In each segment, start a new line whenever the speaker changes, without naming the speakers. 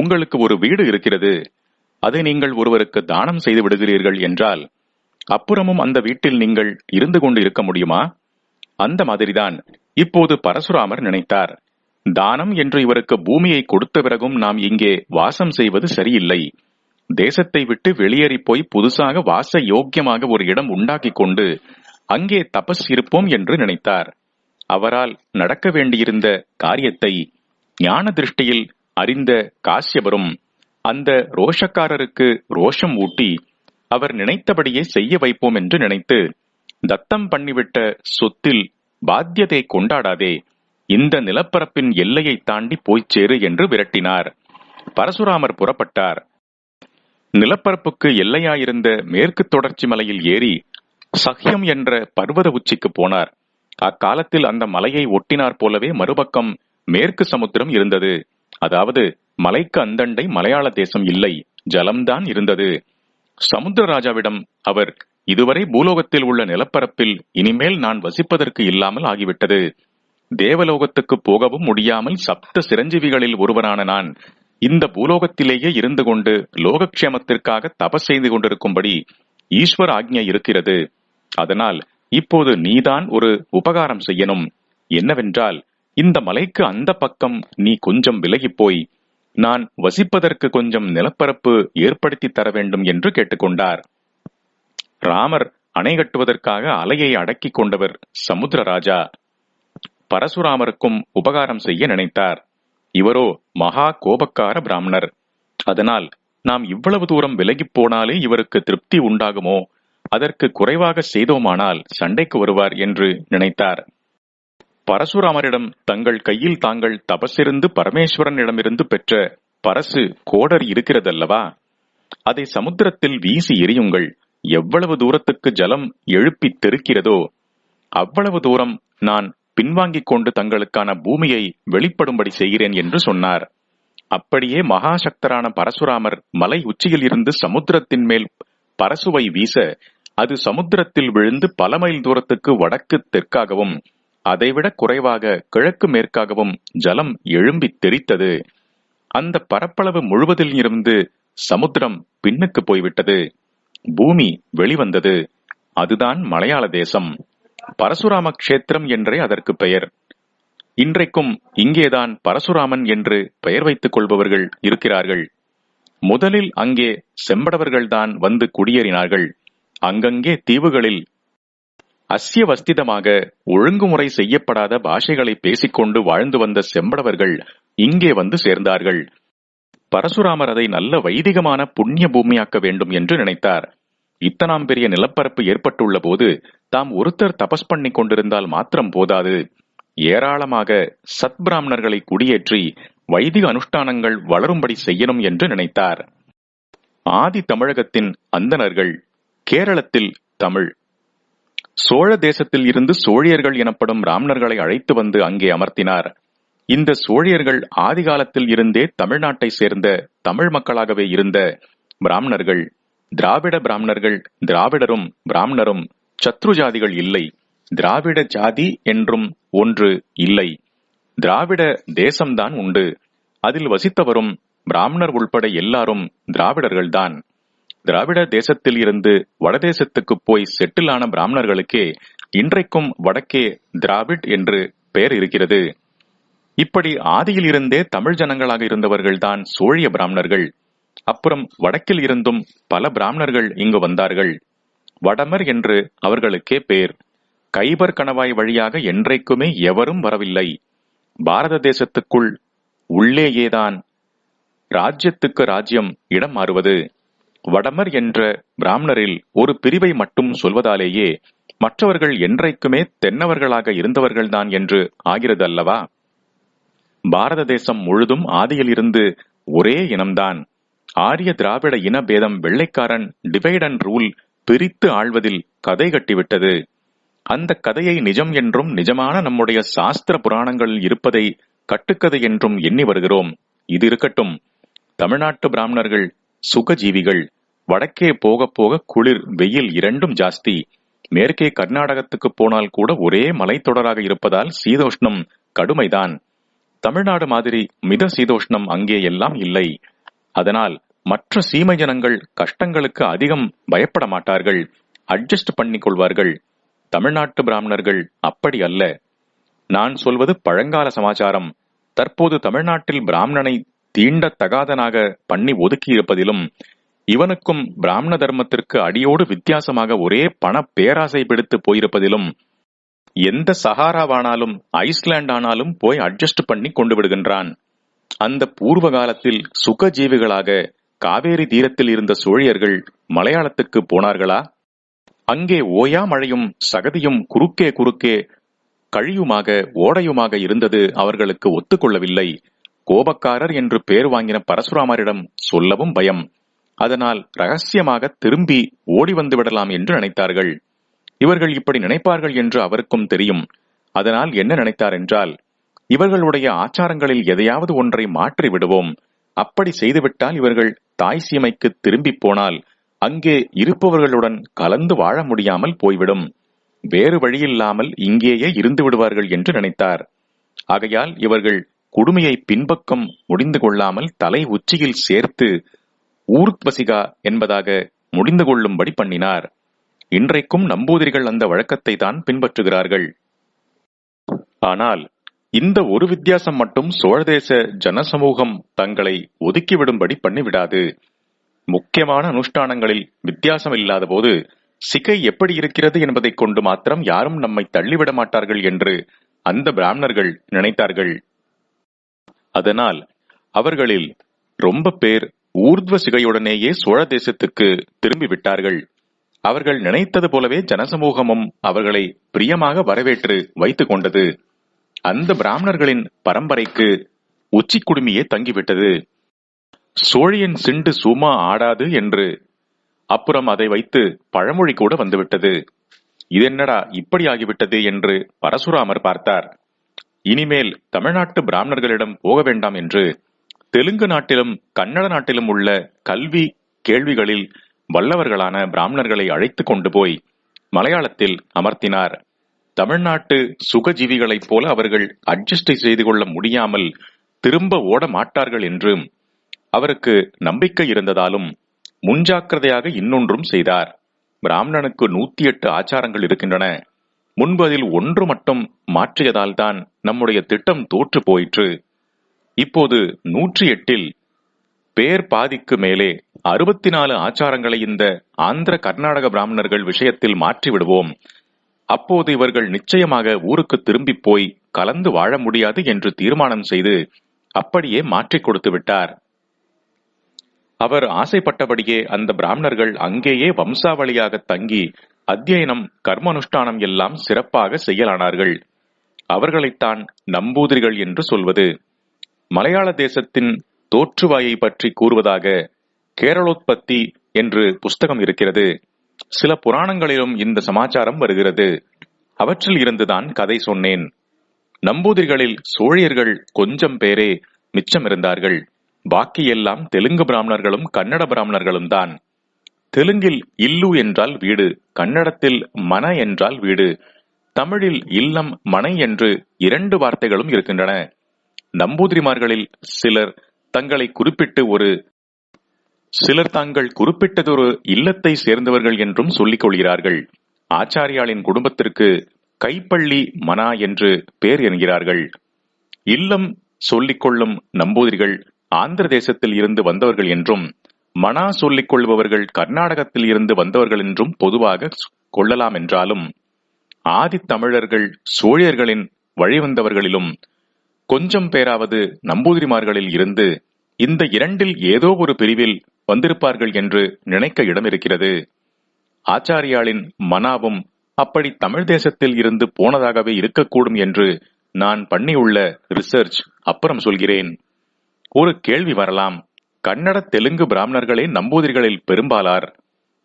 உங்களுக்கு ஒரு வீடு இருக்கிறது. அதை நீங்கள் ஒருவருக்கு தானம் செய்து விடுகிறீர்கள் என்றால் அப்புறமும் அந்த வீட்டில் நீங்கள் இருந்து கொண்டு இருக்க முடியுமா? அந்த மாதிரிதான் இப்போது பரசுராமர் நினைத்தார். தானம் என்று இவருக்கு பூமியை கொடுத்த பிறகும் நாம் இங்கே வாசம் செய்வது சரியில்லை. தேசத்தை விட்டு வெளியேறி போய் புதுசாக வாச யோக்கியமாக ஒரு இடம் உண்டாக்கிக் கொண்டு அங்கே தபஸ் இருப்போம் என்று நினைத்தார். அவரால் நடக்க வேண்டியிருந்த காரியத்தை ஞான திருஷ்டியில் அறிந்த காசியபரும் அந்த ரோஷக்காரருக்கு ரோஷம் ஊட்டி அவர் நினைத்தபடியே செய்ய வைப்போம் என்று நினைத்து தத்தம் பண்ணிவிட்ட சொத்தில் பாத்தியதை கொண்டாடாதே இந்த நிலப்பரப்பின் எல்லையை தாண்டி போய்ச் சேரு என்று விரட்டினார். பரசுராமர் புறப்பட்டார். நிலப்பரப்புக்கு எல்லையாயிருந்த மேற்கு தொடர்ச்சி மலையில் ஏறி சஹ்யம் என்ற பர்வத உச்சிக்கு போனார். அக்காலத்தில் அந்த மலையை ஒட்டினார் போலவே மறுபக்கம் மேற்கு சமுத்திரம் இருந்தது. அதாவது மலைக்கு அந்தண்டை மலையாள தேசம் இல்லை ஜலம்தான் இருந்தது. சமுத்திரராஜாவிடம் அவர் இதுவரை பூலோகத்தில் உள்ள நிலப்பரப்பில் இனிமேல் நான் வசிப்பதற்கு இல்லாமல் ஆகிவிட்டது. தேவலோகத்துக்கு போகவும் முடியாமல் சப்த சிரஞ்சீவிகளில் ஒருவரான நான் இந்த பூலோகத்திலேயே இருந்து கொண்டு லோகக்ஷேமத்திற்காக தபஸ் செய்து கொண்டிருக்கும்படி ஈஸ்வர் ஆக்ஞை இருக்கிறது. அதனால் இப்போது நீதான் ஒரு உபகாரம் செய்யணும். என்னவென்றால் இந்த மலைக்கு அந்த பக்கம் நீ கொஞ்சம் விலகிப்போய் நான் வசிப்பதற்கு கொஞ்சம் நிலப்பரப்பு ஏற்படுத்தி தர வேண்டும் என்று கேட்டுக்கொண்டார். ராமர் அணை கட்டுவதற்காக அலையை அடக்கிக் கொண்டவர் சமுத்திரராஜா. பரசுராமருக்கும் உபகாரம் செய்ய நினைத்தார். இவரோ மகா கோபக்கார பிராமணர். அதனால் நாம் இவ்வளவு தூரம் விலகிப் போனாலே இவருக்கு திருப்தி உண்டாகுமோ? அதற்கு குறைவாக செய்தோமானால் சண்டைக்கு வருவார் என்று நினைத்தார். பரசுராமரிடம் தங்கள் கையில் தாங்கள் தபசிருந்து பரமேஸ்வரனிடமிருந்து பெற்ற பரசு கோடர் இருக்கிறதல்லவா? அதை சமுத்திரத்தில் வீசி எரியுங்கள் எவ்வளவு தூரத்துக்கு ஜலம் எழுப்பி தெருக்கிறதோ அவ்வளவு தூரம் நான் பின்வாங்கிக் கொண்டு தங்களுக்கான பூமியை வெளிப்படும்படி செய்கிறேன் என்று சொன்னார். அப்படியே மகாசக்தரான பரசுராமர் மலை உச்சியில் இருந்து சமுத்திரத்தின் மேல் பரசுவை வீச அது சமுத்திரத்தில் விழுந்து பல மைல் தூரத்துக்கு வடக்கு தெற்காகவும் அதைவிட குறைவாக கிழக்கு மேற்காகவும் ஜலம் எழும்பி தெரித்தது. அந்த பரப்பளவு முழுவதில் இருந்து சமுத்திரம் பின்னுக்கு போய்விட்டது. பூமி வெளிவந்தது. அதுதான் மலையாள தேசம். பரசுராம கஷேத்திரம் என்றே அதற்கு பெயர். இன்றைக்கும் இங்கேதான் பரசுராமன் என்று பெயர் வைத்துக் கொள்பவர்கள் இருக்கிறார்கள். முதலில் அங்கே செம்படவர்கள்தான் வந்து குடியேறினார்கள். அங்கங்கே தீவுகளில் அஸ்யவஸ்திதமாக ஒழுங்குமுறை செய்யப்படாத பாஷைகளை பேசிக்கொண்டு வாழ்ந்து வந்த செம்படவர்கள் இங்கே வந்து சேர்ந்தார்கள். பரசுராமர் அதை நல்ல வைதிகமான புண்ணிய பூமியாக்க வேண்டும் என்று நினைத்தார். இத்தனாம் பெரிய நிலப்பரப்பு ஏற்பட்டுள்ள போது தாம் ஒருத்தர் தபஸ் பண்ணி கொண்டிருந்தால் மாத்திரம் போதாது. ஏராளமாக சத்பிராமணர்களை குடியேற்றி வைதிக அனுஷ்டானங்கள் வளரும்படி செய்யணும் என்று நினைத்தார். ஆதி தமிழகத்தின் அந்தணர்கள் கேரளத்தில் தமிழ் சோழ தேசத்தில் இருந்து சோழியர்கள் எனப்படும் பிராமணர்களை அழைத்து வந்து அங்கே அமர்த்தினார். இந்த சோழியர்கள் ஆதிகாலத்தில் இருந்தே தமிழ்நாட்டை சேர்ந்த தமிழ் மக்களாகவே இருந்த பிராமணர்கள் திராவிட பிராமணர்கள் திராவிடரும் பிராமணரும் சத்ரு ஜாதிகள் இல்லை. திராவிட ஜாதி என்றும் ஒன்று இல்லை. திராவிட தேசம்தான் உண்டு. அதில் வசித்தவரும் பிராமணர் உள்பட எல்லாரும் திராவிடர்கள்தான். திராவிட தேசத்தில் இருந்து வடதேசத்துக்கு போய் செட்டில் ஆன பிராமணர்களுக்கே இன்றைக்கும் வடக்கே திராவிட் என்று பெயர் இருக்கிறது. இப்படி ஆதியில் இருந்தே தமிழ் ஜனங்களாக இருந்தவர்கள்தான் சோழிய பிராமணர்கள். அப்புறம் வடக்கில் இருந்தும் பல பிராமணர்கள் இங்கு வந்தார்கள். வடமர் என்று அவர்களுக்கே பேர் கைபர் கணவாய் வழியாக என்றைக்குமே எவரும் வரவில்லை. பாரத தேசத்துக்குள் உள்ளேயேதான். ராஜ்யத்துக்கு ராஜ்யம் இடம் மாறுவது. வடமர் என்ற பிராமணரில் ஒரு பிரிவை மட்டும் சொல்வதாலேயே மற்றவர்கள் என்றைக்குமே தென்னவர்களாக இருந்தவர்கள்தான் என்று ஆகிறது அல்லவா பாரத தேசம் முழுதும் ஆதியில் இருந்து ஒரே இனம்தான். ஆரிய திராவிட இன பேதம் வெள்ளைக்காரன் டிவைட் அண்ட் ரூல் பிரித்து ஆள்வதில் கதை கட்டிவிட்டது. அந்த கதையை நிஜம் என்றும் நிஜமான நம்முடைய சாஸ்திர புராணங்களில் இருப்பதை கட்டுக்கதை என்றும் எண்ணி வருகிறோம். இது இருக்கட்டும் தமிழ்நாட்டு பிராமணர்கள் சுகஜீவிகள். வடக்கே போக போக குளிர் வெயில் இரண்டும் ஜாஸ்தி. மேற்கே கர்நாடகத்துக்கு போனால் கூட ஒரே மலைத்தொடராக இருப்பதால் சீதோஷ்ணம் கடுமைதான். தமிழ்நாடு மாதிரி மித சீதோஷ்ணம் அங்கே எல்லாம் இல்லை. அதனால் மற்ற சீமை ஜனங்கள் கஷ்டங்களுக்கு அதிகம் பயப்பட மாட்டார்கள். அட்ஜஸ்ட் பண்ணிக் கொள்வார்கள். தமிழ்நாட்டு பிராமணர்கள் அப்படி அல்ல. நான் சொல்வது பழங்கால சமாச்சாரம். தற்போது தமிழ்நாட்டில் பிராமணனை தீண்டத்தகாதனாக பண்ணி ஒதுக்கியிருப்பதிலும் இவனுக்கும் பிராமண தர்மத்திற்கு அடியோடு வித்தியாசமாக ஒரே பண பேராசை பிடித்து போயிருப்பதிலும் எந்த சஹாராவானாலும் ஐஸ்லாண்ட் ஆனாலும் போய் அட்ஜஸ்ட் பண்ணி கொண்டு விடுகின்றான். அந்த பூர்வ காலத்தில் சுகஜீவிகளாக காவேரி தீரத்தில் இருந்த சோழியர்கள் மலையாளத்துக்கு போனார்களா? அங்கே ஓயா மழையும் சகதியும் குறுக்கே குறுக்கே கழியுமாக ஓடையுமாக இருந்தது அவர்களுக்கு ஒத்துக்கொள்ளவில்லை. கோபக்காரர் என்று பேர் வாங்கின பரசுராமரிடம் சொல்லவும் பயம். அதனால் ரகசியமாக திரும்பி ஓடி வந்து விடலாம் என்று நினைத்தார்கள். இவர்கள் இப்படி நினைப்பார்கள் என்று அவருக்கும் தெரியும். அதனால் என்ன நினைத்தார் என்றால் இவர்களுடைய ஆச்சாரங்களில் எதையாவது ஒன்றை மாற்றி விடுவோம். அப்படி செய்துவிட்டால் இவர்கள் தாய் சீமைக்கு திரும்பி போனால் அங்கே இருப்பவர்களுடன் கலந்து வாழ முடியாமல் போய்விடும். வேறு வழியில்லாமல் இங்கேயே இருந்து விடுவார்கள் என்று நினைத்தார். ஆகையால் இவர்கள் குடுமையை பின்பக்கம் முடிந்து கொள்ளாமல் தலை உச்சியில் சேர்த்து ஊர்த்வசிகா என்பதாக முடிந்து கொள்ளும்படி பண்ணினார். இன்றைக்கும் நம்பூதிரிகள் அந்த வழக்கத்தை தான் பின்பற்றுகிறார்கள். ஆனால் இந்த ஒரு வித்தியாசம் மட்டும் சோழதேச ஜனசமூகம் தங்களை ஒதுக்கிவிடும்படி பண்ணிவிடாது. முக்கியமான அனுஷ்டானங்களில் வித்தியாசம் இல்லாத போது சிகை எப்படி இருக்கிறது என்பதைக் கொண்டு மாத்திரம் யாரும் நம்மை தள்ளிவிட மாட்டார்கள் என்று அந்த பிராமணர்கள் நினைத்தார்கள். அதனால் அவர்களில் ரொம்ப பேர் ஊர்த்வ சிகையுடனேயே சோழ தேசத்துக்கு திரும்பி விட்டார்கள் அவர்கள் நினைத்தது போலவே ஜனசமூகமும் அவர்களை பிரியமாக வரவேற்று வைத்துக் கொண்டது. அந்த பிராமணர்களின் பரம்பரைக்கு உச்சி குடுமியே தங்கிவிட்டது. சோழியன் சிண்டு சும்மா ஆடாது என்று அப்புறம் அதை வைத்து பழமொழி கூட வந்துவிட்டது. இதென்னடா இப்படி ஆகிவிட்டது என்று பரசுராமர் பார்த்தார். இனிமேல் தமிழ்நாட்டு பிராமணர்களிடம் போக வேண்டாம் என்று தெலுங்கு நாட்டிலும் கன்னட நாட்டிலும் உள்ள கல்வி கேள்விகளில் வல்லவர்களான பிராமணர்களை அழைத்து கொண்டு போய் மலையாளத்தில் அமர்த்தினார். தமிழ்நாட்டு சுகஜீவிகளைப் போல அவர்கள் அட்ஜஸ்ட் செய்து கொள்ள முடியாமல் திரும்ப ஓட மாட்டார்கள் என்றும் அவருக்கு நம்பிக்கை இருந்ததாலும் முன்ஜாக்கிரதையாக இன்னொன்றும் செய்தார். பிராமணனுக்கு நூத்தி எட்டு ஆச்சாரங்கள் இருக்கின்றன. முன்பு அதில் ஒன்று மட்டும் மாற்றியதால் தான் நம்முடைய திட்டம் தோற்று போயிற்று. இப்போது நூற்றி எட்டில் பேர் பாதிக்கு மேலே அறுபத்தி நாலு ஆச்சாரங்களை இந்த ஆந்திர கர்நாடக பிராமணர்கள் விஷயத்தில் மாற்றி விடுவோம். அப்போது இவர்கள் நிச்சயமாக ஊருக்கு திரும்பி போய் கலந்து வாழ முடியாது என்று தீர்மானம் செய்து அப்படியே மாற்றிக் கொடுத்து விட்டார். அவர் ஆசைப்பட்டபடியே அந்த பிராமணர்கள் அங்கேயே வம்சாவளியாக தங்கி அத்தியனம் கர்மனுஷ்டானம் எல்லாம் சிறப்பாக செய்யலானார்கள் அவர்களைத்தான் நம்பூதிரிகள் என்று சொல்வது. மலையாள தேசத்தின் தோற்றுவாயை பற்றி கூறுவதாக கேரளோத்பத்தி என்று புஸ்தகம் இருக்கிறது. சில புராணங்களிலும் இந்த சமாச்சாரம் வருகிறது. அவற்றில் இருந்துதான் கதை சொன்னேன். நம்பூதிரிகளில் சோழியர்கள் கொஞ்சம் பேரே மிச்சம் இருந்தார்கள் பாக்கி எல்லாம் தெலுங்கு பிராமணர்களும் கன்னட பிராமணர்களும் தான் தெலுங்கில் இல்லு என்றால் வீடு கன்னடத்தில் மன என்றால் வீடு தமிழில் இல்லம் மனை என்று இரண்டு வார்த்தைகளும் இருக்கின்றன. நம்பூதிரிமார்களில் சிலர் தங்களை குறிப்பிட்டு ஒரு சிலர் தாங்கள் குறிப்பிட்டதொரு இல்லத்தை சேர்ந்தவர்கள் என்றும் சொல்லிக் கொள்கிறார்கள். ஆச்சாரியாளின் குடும்பத்திற்கு கைப்பள்ளி மனா என்று பேர் என்கிறார்கள். இல்லம் சொல்லிக்கொள்ளும் நம்பூதிரிகள் ஆந்திர தேசத்தில் இருந்து வந்தவர்கள் என்றும் மனா சொல்லிக் கொள்பவர்கள் கர்நாடகத்தில் இருந்து வந்தவர்கள் என்றும் பொதுவாக கொள்ளலாம் என்றாலும் ஆதித்தமிழர்கள் சோழியர்களின் வழிவந்தவர்களிலும் கொஞ்சம் பேராவது நம்பூதிரிமார்களில் இருந்து இந்த இரண்டில் ஏதோ ஒரு பிரிவில் வந்திருப்பார்கள் என்று நினைக்க இடமிருக்கிறது. ஆச்சாரியாளின் மனாவும் அப்படி தமிழ் தேசத்தில் இருந்து போனதாகவே இருக்கக்கூடும் என்று நான் பண்ணியுள்ள ரிசர்ச் அப்புறம் சொல்கிறேன். ஒரு கேள்வி வரலாம். கன்னட தெலுங்கு பிராமணர்களே நம்பூதிரிகளில் பெரும்பாலார்.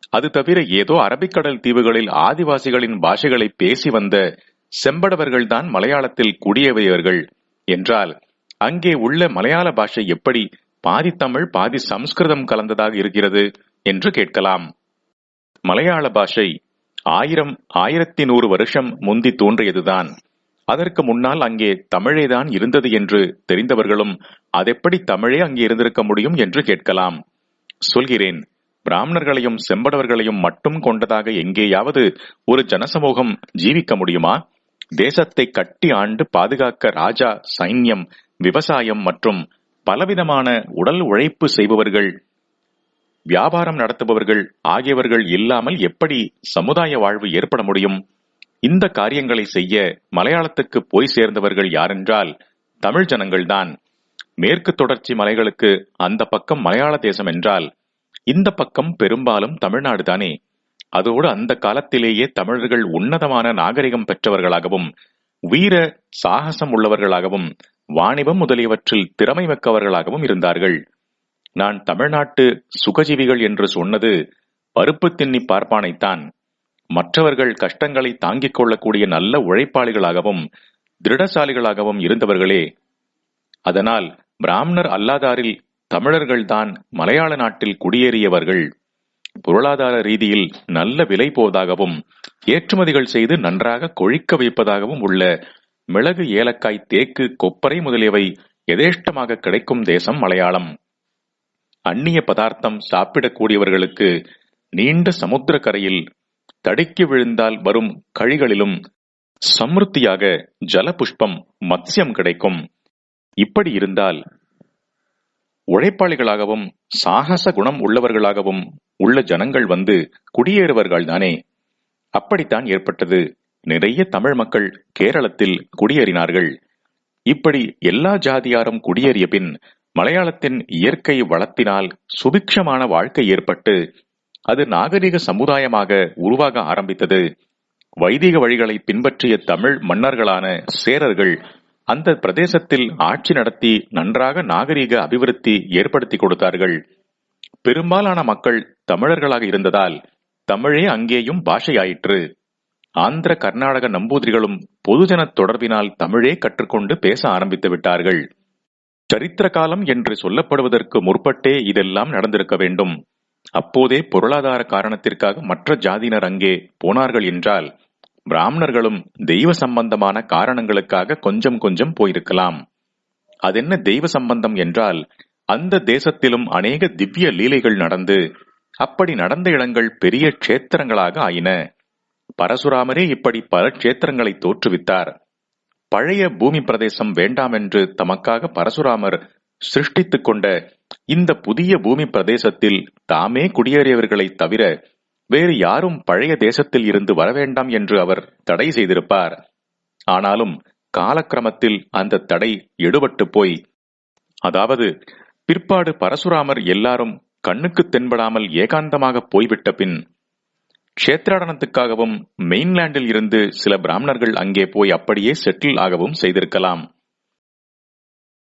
அது தவிர ஏதோ அரபிக்கடல் தீவுகளில் ஆதிவாசிகளின் பாஷைகளை பேசி வந்த செம்படவர்கள்தான் மலையாளத்தில் குடியேறியவர்கள். என்றால் அங்கே உள்ள மலையாள பாஷை எப்படி பாதி தமிழ் பாதி சம்ஸ்கிருதம் கலந்ததாக இருக்கிறது என்று கேட்கலாம். மலையாள பாஷை ஆயிரம் ஆயிரத்தி நூறு வருஷம் முந்தி தோன்றியதுதான். அதற்கு முன்னால் அங்கே தமிழேதான் இருந்தது என்று தெரிந்தவர்களும் அதெப்படி தமிழே அங்கே இருந்திருக்க முடியும்? என்று கேட்கலாம். சொல்கிறேன். பிராமணர்களையும் செம்படவர்களையும் மட்டும் கொண்டதாக எங்கேயாவது ஒரு ஜனசமூகம் ஜீவிக்க முடியுமா? தேசத்தை கட்டி ஆண்டு பாதுகாக்க ராஜா சைன்யம் விவசாயம் மற்றும் பலவிதமான உடல் உழைப்பு செய்பவர்கள் வியாபாரம் நடத்துபவர்கள் ஆகியவர்கள் இல்லாமல் எப்படி சமுதாய வாழ்வு ஏற்பட முடியும்? இந்த காரியங்களை செய்ய மலையாளத்துக்கு போய் சேர்ந்தவர்கள் யாரென்றால் தமிழ் ஜனங்கள்தான். மேற்கு தொடர்ச்சி மலைகளுக்கு அந்த பக்கம் மலையாள தேசம் என்றால் இந்த பக்கம் பெரும்பாலும் தமிழ்நாடு தானே. அதோடு அந்த காலத்திலேயே தமிழர்கள் உன்னதமான நாகரிகம் பெற்றவர்களாகவும் வீர சாகசம் உள்ளவர்களாகவும் வாணிபம் முதலியவற்றில் திறமை மிக்கவர்களாகவும் இருந்தார்கள். நான் தமிழ்நாட்டு சுகஜீவிகள் என்று சொன்னது பருப்பு தின்னி பார்ப்பானைத்தான். மற்றவர்கள் கஷ்டங்களை தாங்கிக் கொள்ளக்கூடிய நல்ல உழைப்பாளிகளாகவும் திருடசாலிகளாகவும் இருந்தவர்களே அதனால் பிராமணர் அல்லாதாரில் தமிழர்கள்தான் மலையாள நாட்டில் குடியேறியவர்கள். பொருளாதார ரீதியில் நல்ல விலை போவதாகவும் ஏற்றுமதிகள் செய்து நன்றாக கொழிக்க வைப்பதாகவும் உள்ள மிளகு ஏலக்காய் தேக்கு கொப்பரை முதலியவை எதேஷ்டமாக கிடைக்கும் தேசம் மலையாளம். அந்நிய பதார்த்தம் சாப்பிடக்கூடியவர்களுக்கு நீண்ட சமுத்திர கரையில் தடுக்கி விழுந்தால் வரும் கழிகளிலும் சம்ருத்தியாக ஜலபுஷ்பம் மத்சியம் கிடைக்கும். இப்படி இருந்தால் உழைப்பாளிகளாகவும் சாகச குணம் உள்ளவர்களாகவும் உள்ள ஜனங்கள் வந்து குடியேறுவர்கள் தானே? அப்படித்தான் ஏற்பட்டது. நிறைய தமிழ் மக்கள் கேரளத்தில் குடியேறினார்கள். இப்படி எல்லா ஜாதியாரும் குடியேறிய பின் மலையாளத்தின் இயற்கை வளத்தினால் சுபிக்ஷமான வாழ்க்கை ஏற்பட்டு அது நாகரிக சமுதாயமாக உருவாக ஆரம்பித்தது. வைதிக வழிகளை பின்பற்றிய தமிழ் மன்னர்களான சேரர்கள் அந்த பிரதேசத்தில் ஆட்சி நடத்தி நன்றாக நாகரிக அபிவிருத்தி ஏற்படுத்தி கொடுத்தார்கள். பெரும்பாலான மக்கள் தமிழர்களாக இருந்ததால் தமிழே அங்கேயும் பாஷையாயிற்று. ஆந்திர கர்நாடக நம்பூதிரிகளும் பொதுஜன தொடர்பினால் தமிழே கற்றுக்கொண்டு பேச ஆரம்பித்து விட்டார்கள். சரித்திர காலம் என்று சொல்லப்படுவதற்கு முற்பட்டே இதெல்லாம் நடந்திருக்க வேண்டும். அப்போதே பொருளாதார காரணத்திற்காக மற்ற ஜாதியினர் அங்கே போனார்கள் என்றால் பிராமணர்களும் தெய்வ சம்பந்தமான காரணங்களுக்காக கொஞ்சம் கொஞ்சம் போயிருக்கலாம். அதென்ன தெய்வ சம்பந்தம் என்றால் அந்த தேசத்திலும் அநேக திவ்ய லீலைகள் நடந்து அப்படி நடந்த இடங்கள் பெரிய க்ஷேத்திரங்களாக ஆயின. பரசுராமரே இப்படி பல க்ஷேத்திரங்களை தோற்றுவித்தார். பழைய பூமி பிரதேசம் வேண்டாம் என்று தமக்காக பரசுராமர் சிருஷ்டித்துக் கொண்ட இந்த புதிய பூமி பிரதேசத்தில் தாமே குடியேறியவர்களைத் தவிர வேறு யாரும் பழைய தேசத்தில் இருந்து வரவேண்டாம் என்று அவர் தடை செய்திருப்பார். ஆனாலும் காலக்கிரமத்தில் அந்த தடை எடுபட்டு போய் அதாவது பிற்பாடு பரசுராமர் எல்லாரும் கண்ணுக்கு தென்படாமல் ஏகாந்தமாக போய்விட்ட பின் கஷேத்ராடனத்துக்காகவும் மெயின்லாண்டில் இருந்து சில பிராமணர்கள் அங்கே போய் அப்படியே செட்டில் ஆகவும் செய்திருக்கலாம்.